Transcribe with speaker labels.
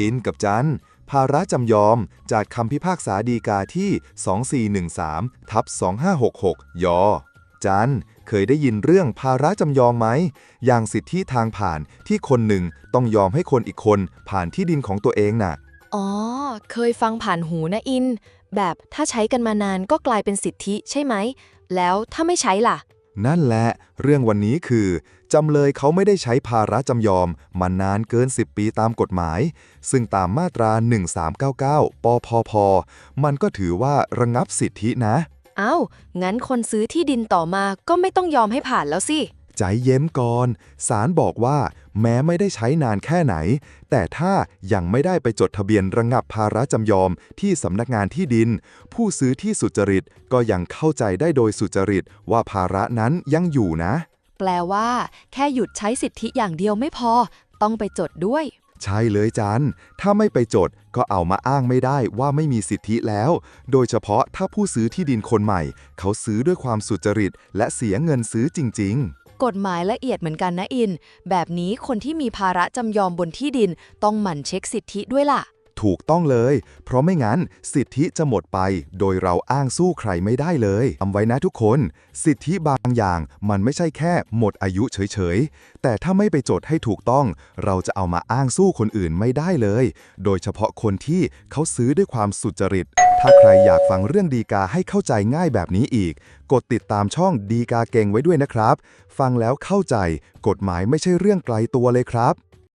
Speaker 1: อินกับจันภาระจำยอมจากคำพิพากษาดีกาที่ 2413ทับ2566 ยอ จันเคยได้ยินเรื่องภาระจำยอมไหม อย่างสิทธิทางผ่านที่คนหนึ่งต้องยอมให้คนอีกคนผ่านที่ดินของตัวเองน่ะ
Speaker 2: อ๋อ เคยฟังผ่านหูนะอิน แบบถ้าใช้กันมานานก็กลายเป็นสิทธิใช่ไหม แล้วถ้าไม่ใช้ล่ะ
Speaker 1: นั่นแหละ เรื่องวันนี้คือ จำเลยเขาไม่ได้ใช้ภาระจำยอมมานานเกิน 10 ปีตามกฎหมาย ซึ่งตามมาตรา 1399 ปพพ มันก็ถือว่าระงับสิทธินะ
Speaker 2: เอ้า งั้นคนซื้อที่ดินต่อมาก็ไม่ต้องยอมให้ผ่านแล้วสิ
Speaker 1: ใจเย็นก่อน ศาลบอกว่าแม้ไม่ได้ใช้นานแค่ไหน แต่ถ้ายังไม่ได้ไปจดทะเบียนระงับภาระจำยอมที่สำนักงานที่ดิน ผู้ซื้อที่สุจริตก็ยังเข้าใจได้โดยสุจริตว่าภาระนั้นยังอยู่นะ
Speaker 2: แปลว่า แค่หยุดใช้สิทธิอย่างเดียวไม่พอ ต้องไปจดด้วย
Speaker 1: ใช่เลยจัน ถ้าไม่ไปจดก็เอามาอ้างไม่ได้ว่าไม่มีสิทธิแล้ว โดยเฉพาะถ้าผู้ซื้อที่ดินคนใหม่ เขาซื้อด้วยความสุจริต และเสียเงินซื้อจริง ๆ
Speaker 2: กฎหมายละเอียดเหมือนกันนะอิน แบบนี้คนที่มีภาระจำยอมบนที่ดินต้องหมั่นเช็คสิทธิด้วยล่ะ
Speaker 1: ถูกต้องเลย เพราะไม่งั้นสิทธิจะหมดไป โดยเราอ้างสู้ใครไม่ได้เลยจำไว้นะทุกคน สิทธิบางอย่างมันไม่ใช่แค่หมดอายุเฉยๆ แต่ถ้าไม่ไปจดให้ถูกต้อง เราจะเอามาอ้างสู้คนอื่นไม่ได้เลย โดยเฉพาะคนที่เขาซื้อด้วยความสุจริต ถ้าใครอยากฟังเรื่องดีกาให้เข้าใจง่ายแบบนี้อีก กดติดตามช่องดีกาเก่งไว้ด้วยนะครับ ฟังแล้วเข้าใจ กฎหมายไม่ใช่เรื่องไกลตัวเลยครับ